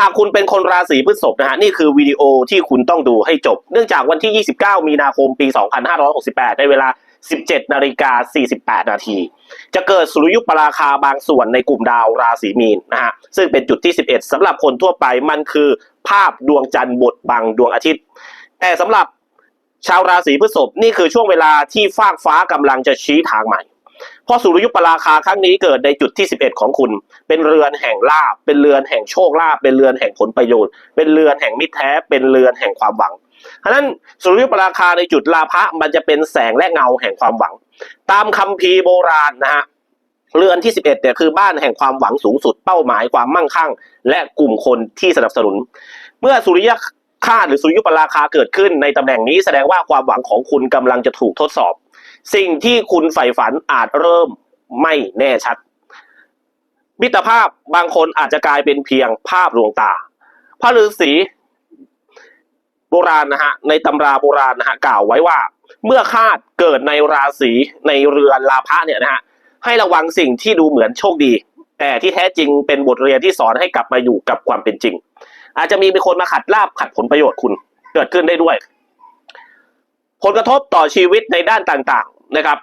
หากคุณเป็นคนราศีพฤษภนะฮะนี่คือวิดีโอที่คุณต้องดูให้จบ เนื่องจากวันที่ 29 มีนาคมปี 2568 ในเวลา 17 นาฬิกา 48 นาที จะเกิดสุริยุปราคาบางส่วนในกลุ่มดาวราศีมีนนะฮะซึ่งเป็นจุดที่ 11สำหรับคนทั่วไปมันคือภาพดวงจันทร์บดบังดวงอาทิตย์ แต่สำหรับชาวราศีพฤษภนี่คือช่วงเวลาที่ฟากฟ้ากำลังจะชี้ทางใหม่ เพราะสุริยุปราคาครั้งนี้เกิดในจุดที่ 11 ของคุณ เป็นเรือนแห่งลาบ เป็นเรือนแห่งโชคลาภเป็นเรือนแห่งผลประโยชน์ เป็นเรือนแห่งมิตรแท้ เป็นเรือนแห่งความหวังฉะนั้นสุริยุปราคาในจุดลาภะมันจะเป็นแสงและเงาแห่งความหวัง ตามคัมภีร์โบราณนะฮะเรือนที่ 11เนี่ยคือบ้านแห่งความหวังสูงสุดเป้าหมายความมั่งคั่ง และกลุ่มคนที่สนับสนุน เมื่อสุริยคาตหรือสุริยุปราคาเกิดขึ้นในตำแหน่งนี้แสดงว่าความหวังของคุณกำลังจะถูกทดสอบ สิ่งที่คุณใฝ่ฝันอาจเริ่มไม่แน่ชัด มิตรภาพบางคนอาจจะกลายเป็นเพียงภาพลวงตา พระฤาษีโบราณนะฮะในตำราโบราณนะฮะกล่าวไว้ว่า เมื่อคาดเกิดในราศีในเรือนลาภะเนี่ยนะฮะให้ระวังสิ่งที่ดูเหมือนโชคดี แต่ที่แท้จริงเป็นบทเรียนที่สอนให้กลับมาอยู่กับความเป็นจริง อาจจะมีเป็นคนมาขัดลาบขัดผลประโยชน์คุณ เกิดขึ้นได้ด้วย ผลกระทบต่อชีวิตในด้านต่างๆนะครับ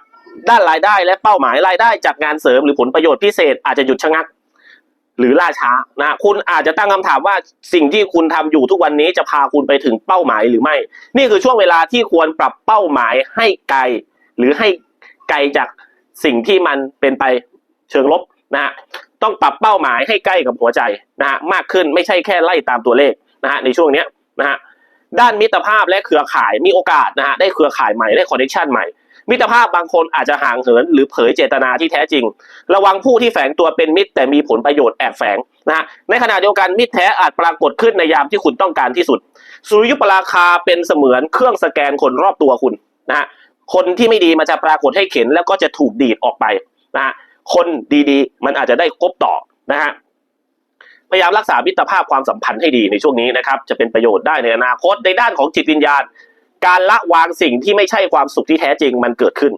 ด้านรายได้และเป้าหมายรายได้จากงานเสริมหรือผลประโยชน์พิเศษอาจจะหยุดชะงัก หรือล่าช้านะคุณอาจจะตั้งคำถามว่าสิ่งที่คุณทำอยู่ทุกวันนี้จะพาคุณไปถึงเป้าหมายหรือไม่ นี่คือช่วงเวลาที่ควรปรับเป้าหมายให้ไกล หรือให้ไกลจากสิ่งที่มันเป็นไปเชิงลบนะฮะต้องปรับเป้าหมายให้ใกล้กับหัวใจนะฮะมากขึ้นไม่ใช่แค่ไล่ตามตัวเลขนะฮะในช่วงเนี้ยนะฮะ ด้านมิตรภาพและเครือข่ายมีโอกาสนะฮะได้เครือข่ายใหม่ได้คอนเนคชันใหม่ มิตรภาพบางคนอาจจะห่างเหิน หรือเผยเจตนาที่แท้จริง ระวังผู้ที่แฝงตัวเป็นมิตรแต่มีผลประโยชน์แอบแฝงนะฮะในขณะเดียวกันมิตรแท้อาจปรากฏขึ้นในยามที่คุณต้องการที่สุด สุริยุปราคาเป็นเสมือนเครื่องสแกนคนรอบตัวคุณนะฮะคนที่ไม่ดีมันจะปรากฏให้เข็นแล้วก็จะถูกดีดออกไปนะฮะคนดีๆ มันอาจจะได้คบต่อนะฮะ พยายามรักษามิตรภาพความสัมพันธ์ให้ดีในช่วงนี้นะครับจะเป็นประโยชน์ได้ในอนาคตในด้านของจิตวิญญาณ การละวางสิ่งที่ไม่ใช่ความสุขที่แท้จริงมันเกิดขึ้น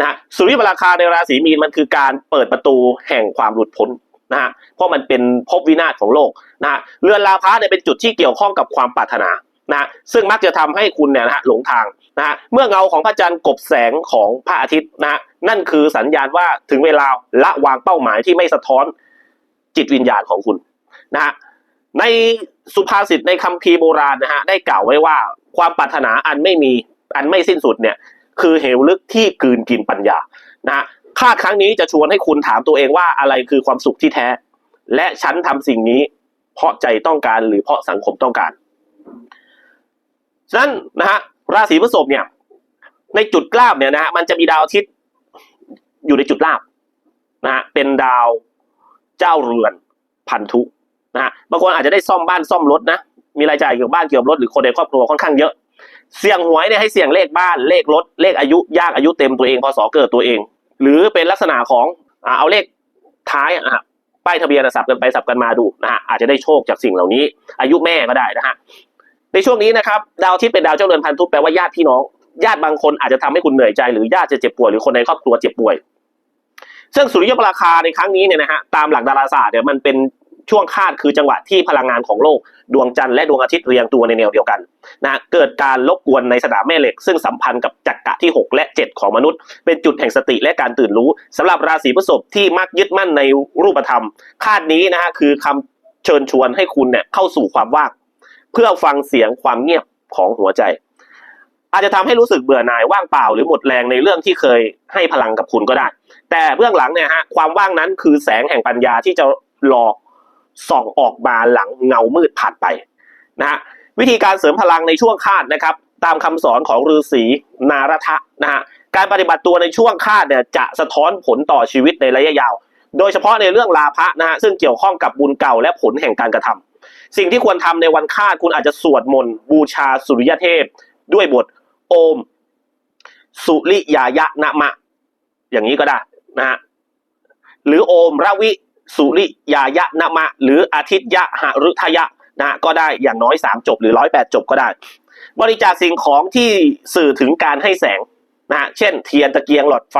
นะฮะสุริยปราคาในราศีมีนมันคือการเปิดประตูแห่งความหลุดพ้นนะฮะเพราะมันเป็นภพวินาศของโลกนะฮะเรือนลาภะเนี่ยเป็นจุดที่เกี่ยวข้องกับความปรารถนานะฮะซึ่งมักจะทำให้คุณเนี่ยนะฮะหลงทางนะฮะเมื่อเงาของพระจันทร์กบแสงของพระอาทิตย์นะฮะนั่นคือสัญญาณว่าถึงเวลาละวางเป้าหมายที่ไม่สะท้อนจิตวิญญาณของคุณ นะฮะในสุภาษิตในคัมภีโบราณนะฮะได้กล่าวไว้ว่าความปรารถนาอันไม่มีอันไม่สิ้นสุดเนี่ยคือเหวลึกที่กืนกินปัญญานะฮะคาดครั้งนี้จะชวนให้คุณถามตัวเองว่าอะไรคือความสุขที่แท้ และฉันทำสิ่งนี้ เพราะใจต้องการหรือเพราะสังคมต้องการฉะนั้นนะฮะราศีพฤษภเนี่ยในจุดกล้าบเนี่ยนะฮะมันจะมีดาวอาทิตย์อยู่ในจุดลาบนะฮะเป็นดาวเจ้าเรือนพันธุ นะฮะบางคนอาจจะได้ซ่อมบ้านซ่อมรถนะ มีรายจ่ายเกี่ยวกับบ้านเกี่ยวกับรถหรือคนในครอบครัวค่อนข้างเยอะ เสี่ยงหวยเนี่ยให้เสี่ยงเลขบ้านเลขรถเลขอายุยากอายุเต็มตัวเองพศเกิดตัวเอง หรือเป็นลักษณะของอเอาเลขท้ายอะป้ายทะเบียนอะสับกันไปสับกันมาดูนะฮะอาจจะได้โชคจากสิ่งเหล่านี้ อายุแม่ก็ได้นะฮะในช่วงนี้นะครับดาวที่เป็นดาวเจ้าเรือนพันธุแปลว่าญาติพี่น้องญาติบางคนอาจจะทำให้คุณเหนื่อยใจหรือญาติจะเจ็บป่วยหรือคนในครอบครัวเจ็บป่วย ซึ่งสุริยปราคาในครั้งนี้เนี่ยนะฮะตามหลักดาราศาสตร์เนี่ยมันเป็น ช่วงคาดคือจังหวะที่พลังงานของโลก ดวงจันทร์และดวงอาทิตย์เรียงตัวในแนวเดียวกันนะเกิดการรบกวนในสนามแม่เหล็ก ซึ่งสัมพันธ์กับจักระที่ 6 และ 7 ของมนุษย์ เป็นจุดแห่งสติและการตื่นรู้สำหรับราศีพฤษภที่มักยึดมั่นในรูปธรรม คาดนี้นะฮะคือคำเชิญชวนให้คุณเนี่ยเข้าสู่ความว่างเพื่อฟังเสียงความเงียบของหัวใจ อาจจะทำให้รู้สึกเบื่อหน่ายว่างเปล่าหรือหมดแรงในเรื่องที่เคยให้พลังกับคุณก็ได้ แต่เบื้องหลังเนี่ยฮะความว่างนั้นคือแสงแห่งปัญญาที่จะหลอก ส่องออกมาหลังเงามืดผ่านไปนะฮะวิธีการเสริมพลังในช่วงคาดนะครับ ตามคำสอนของฤาษีนารทะนะฮะการปฏิบัติตัวในช่วงคาดเนี่ยจะสะท้อนผลต่อชีวิตในระยะยาว โดยเฉพาะในเรื่องลาภะนะฮะซึ่งเกี่ยวข้องกับบุญเก่าและผลแห่งการกระทำสิ่งที่ควรทำในวันคาดคุณอาจจะสวดมนต์บูชาสุริยเทพ ด้วยบทโอม สุริยายะนะมะ อย่างนี้ก็ได้นะฮะหรือโอมระวิ สุริยายะนมะ หรืออาทิตยะหฤทยะนะก็ได้อย่างน้อยสามจบหรือร้อยแปดจบก็ได้ บริจาคสิ่งของที่สื่อถึงการให้แสงนะเช่น เทียนตะเกียงหลอดไฟ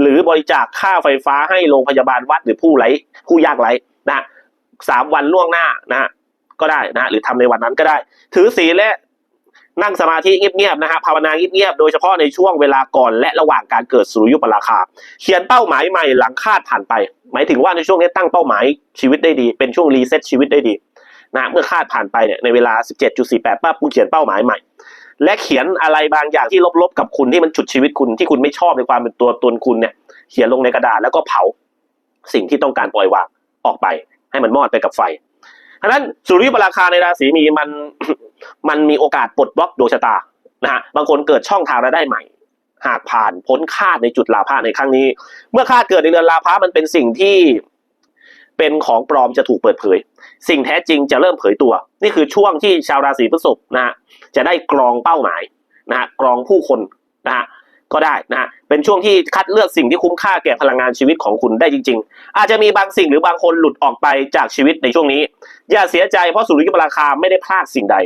หรือบริจาคค่าไฟฟ้าให้โรงพยาบาลวัดหรือผู้ไร้ผู้ยากไร้นะสามวันล่วงหน้านะก็ได้นะหรือทำในวันนั้นก็ได้ ถือศีลและ นั่งสมาธิเงียบๆนะฮะภาวนาเงียบๆโดยเฉพาะในช่วงเวลาก่อนและระหว่างการเกิดสุริยุปราคาเขียนเป้าหมายใหม่หลังคาดผ่านไป หมายถึงว่าในช่วงนี้ตั้งเป้าหมายชีวิตได้ดี เป็นช่วงรีเซ็ตชีวิตได้ดีนะเมื่อคาดผ่านไปเนี่ยในเวลา 17.48ปั๊บคุณเขียนเป้าหมายใหม่ และเขียนอะไรบางอย่างที่ลบๆกับคุณที่มันฉุดชีวิตคุณที่คุณไม่ชอบในความเป็นตัวตนคุณเนี่ยเขียนลงในกระดาษแล้วก็เผาสิ่งที่ต้องการปล่อยวางออกไป ให้มันมอดไปกับไฟ ฉะนั้นสุริยุปราคาในราศีมีมันมันมีโอกาสปลดบล็อกดวงชะตานะฮะบางคนเกิดช่องทางรายได้ใหม่ หากผ่านพ้นคาดในจุดลาภะในครั้งนี้ เมื่อคาดเกิดในเดือนลาภะมันเป็นสิ่งที่เป็นของปลอมจะถูกเปิดเผย สิ่งแท้จริงจะเริ่มเผยตัว นี่คือช่วงที่ชาวราศีพฤษภนะฮะจะได้กรองเป้าหมายนะฮะกรองผู้คนนะฮะ ก็ได้นะฮะเป็นช่วงที่คัดเลือกสิ่งที่คุ้มค่าแก่พลังงานชีวิตของคุณได้จริง ๆ อาจจะมีบางสิ่งหรือบางคนหลุดออกไปจากชีวิตในช่วงนี้ อย่าเสียใจเพราะสุริยุปราคาไม่ได้พลาดสิ่งใด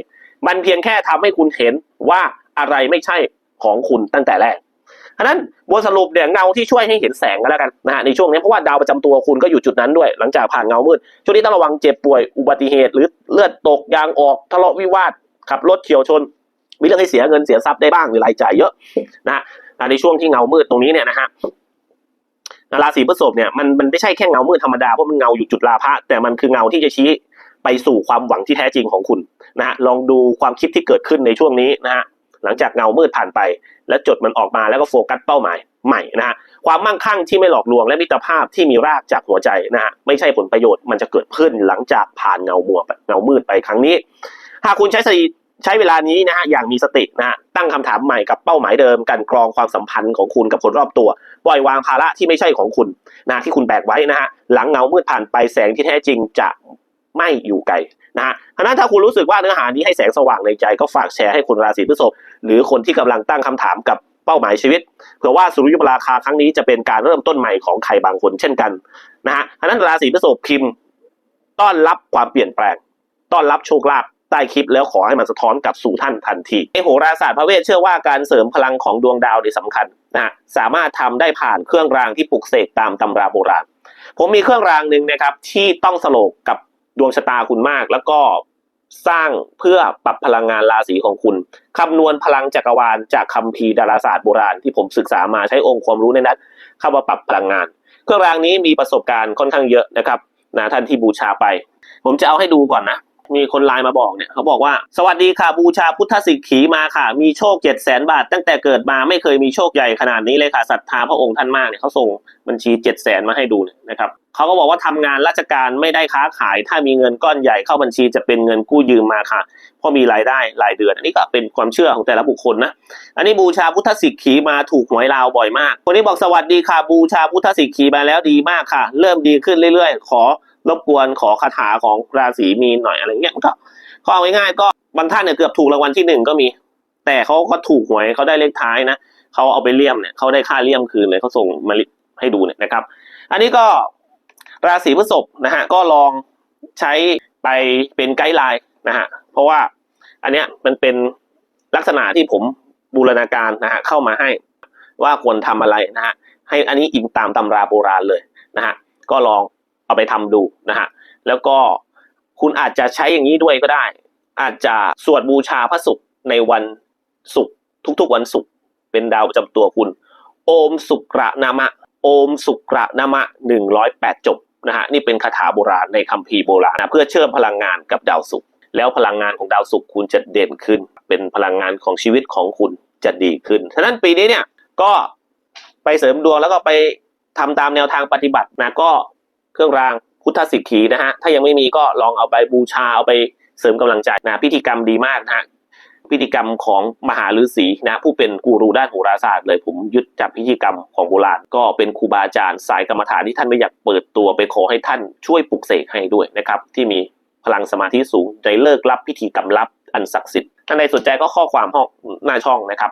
มันเพียงแค่ทำให้คุณเห็นว่าอะไรไม่ใช่ของคุณตั้งแต่แรกฉะนั้นบทสรุปเนี่ยเงาที่ช่วยให้เห็นแสงกันแล้วกันนะฮะในช่วงนี้เพราะว่าดาวประจำตัวคุณก็อยู่จุดนั้นด้วย หลังจากผ่านเงามืดช่วงนี้ต้องระวังเจ็บป่วยอุบัติเหตุ หรือเลือดตกยางออกทะเลาะวิวาทขับรถเฉียวชน มีเรื่องให้เสียเงินเสียทรัพย์ได้บ้างหรือรายจ่ายเยอะนะฮะในช่วงที่เงามืดตรงนี้เนี่ยนะฮะราศีพฤษภเนี่ยมันมันไม่ใช่แค่เงามืดธรรมดาเพราะมันเงาอยู่จุดลาภะแต่มันคือเงาที่จะชี้ไปสู่ความหวังที่แท้จริงของคุณนะฮะลองดูความคิดที่เกิดขึ้นในช่วงนี้นะฮะหลังจากเงามืดผ่านไป และจดมันออกมาแล้วก็โฟกัสเป้าหมายใหม่นะฮะความมั่งคั่งที่ไม่หลอกลวงและมิตรภาพที่มีรากจากหัวใจนะฮะไม่ใช่ผลประโยชน์มันจะเกิดขึ้นหลังจากผ่านเงามัวเงามืดไปครั้งนี้ หากคุณใช้สติ ใช้เวลานี้นะฮะอย่างมีสตินะฮะตั้งคำถามใหม่กับเป้าหมายเดิมการกรองความสัมพันธ์ของคุณกับคนรอบตัว ปล่อยวางภาระที่ไม่ใช่ของคุณนะที่คุณแบกไว้นะฮะหลังเงามืดผ่านไปแสงที่แท้จริงจะไม่อยู่ไกลนะฮะฉะนั้นถ้าคุณรู้สึกว่าเนื้อหานี้ให้แสงสว่างในใจก็ฝากแชร์ให้คนราศีพฤษภหรือคนที่กำลังตั้งคำถามกับเป้าหมายชีวิตเผื่อว่าสุริยุปราคาครั้งนี้จะเป็นการเริ่มต้นใหม่ของใครบางคนเช่นกันนะฮะฉะนั้นราศีพฤษภพิมพ์ ต้อนรับความเปลี่ยนแปลง ต้อนรับโชคลาภ ใต้คลิปแล้วขอให้มันสะท้อนกลับสู่ท่านทันทีในโหราศาสตร์พระเวทเชื่อว่าการเสริมพลังของดวงดาวในสำคัญนะฮะสามารถทำได้ผ่านเครื่องรางที่ปลุกเสกตามตำราโบราณ ผมมีเครื่องรางหนึ่งนะครับที่ต้องสโลกกับดวงชะตาคุณมาก แล้วก็สร้างเพื่อปรับพลังงานราศีของคุณ คำนวณพลังจักรวาลจากคัมภีร์ดาราศาสตร์โบราณที่ผมศึกษามาใช้องค์ความรู้ในนั้นเข้ามาปรับพลังงาน เครื่องรางนี้มีประสบการณ์ค่อนข้างเยอะนะครับนะท่านที่บูชาไป ผมจะเอาให้ดูก่อนนะ มีคนไลน์มาบอกเนี่ยเขาบอกว่าสวัสดีค่ะบูชาพุทธสิกขีมาค่ะ มีโชคเจ็ดแสนบาท ตั้งแต่เกิดมาไม่เคยมีโชคใหญ่ขนาดนี้เลยค่ะศรัทธาพระองค์ท่านมากเนี่ยเขาส่งบัญชีเจ็ดแสนมาให้ดูเนี่ยนะครับเขาก็บอกว่าทำงานราชการไม่ได้ค้าขาย ถ้ามีเงินก้อนใหญ่เข้าบัญชีจะเป็นเงินกู้ยืมมาค่ะเพราะมีรายได้รายเดือน อันนี้ก็เป็นความเชื่อของแต่ละบุคคลนะอันนี้บูชาพุทธสิกขีมาถูกหวยลาวบ่อยมาก คนนี้บอกสวัสดีค่ะบูชาพุทธสิกขีมาแล้วดีมากค่ะ เริ่มดีขึ้นเรื่อยๆ ขอ รบกวนขอคาถาของราศีมีนหน่อยอะไรเงี้ยมันก็ก็เอาง่ายๆก็บางท่านเนี่ยเกือบถูกรางวัลที่หนึ่งก็มี แต่เขาก็ถูกหวยเขาได้เลขท้ายนะเขาเอาไปเลี่ยมเนี่ยเขาได้ค่าเลี่ยมคืนเลยเขาส่งมาให้ดูเนี่ยนะครับ อันนี้ก็ราศีพฤษภนะฮะก็ลองใช้ไปเป็นไกด์ไลน์นะฮะเพราะว่าอันเนี้ยมันเป็นลักษณะที่ผมบูรณาการนะฮะเข้ามาให้ว่าควรทำอะไรนะฮะให้อันนี้อิงตามตำราโบราณเลยนะฮะก็ลอง เอาไปทำดูนะฮะแล้วก็คุณอาจจะใช้อย่างนี้ด้วยก็ได้ อาจจะสวดบูชาพระศุกร์ในวันศุกร์ทุกๆวันศุกร์เป็นดาวประจำตัวคุณ โอมสุกระนามะ โอมสุกระนามะหนึ่งร้อยแปดจบนะฮะนี่เป็นคาถาโบราณในคัมภีร์โบราณนะเพื่อเชื่อมพลังงานกับดาวศุกร์แล้วพลังงานของดาวศุกร์คุณจะเด่นขึ้น เป็นพลังงานของชีวิตของคุณจะดีขึ้นฉะนั้นปีนี้เนี่ยก็ไปเสริมดวงแล้วก็ไปทำตามแนวทางปฏิบัตินะก็ เครื่องรางพุทธสิกขีนะฮะถ้ายังไม่มีก็ลองเอาไปบูชาเอาไปเสริมกำลังใจนะพิธีกรรมดีมากนะฮะพิธีกรรมของมหาฤาษีนะผู้เป็นกูรูด้านโหราศาสตร์เลยผมยึดจากพิธีกรรมของโบราณก็เป็นครูบาอาจารย์สายกรรมฐานที่ท่านไม่อยากเปิดตัวไปขอให้ท่านช่วยปลุกเสกให้ด้วยนะครับที่มีพลังสมาธิสูงในเลิกรับพิธีกรรมลับอันศักดิ์สิทธิ์ท่านใดสนใจก็ข้อความห้องหน้าช่องนะครับ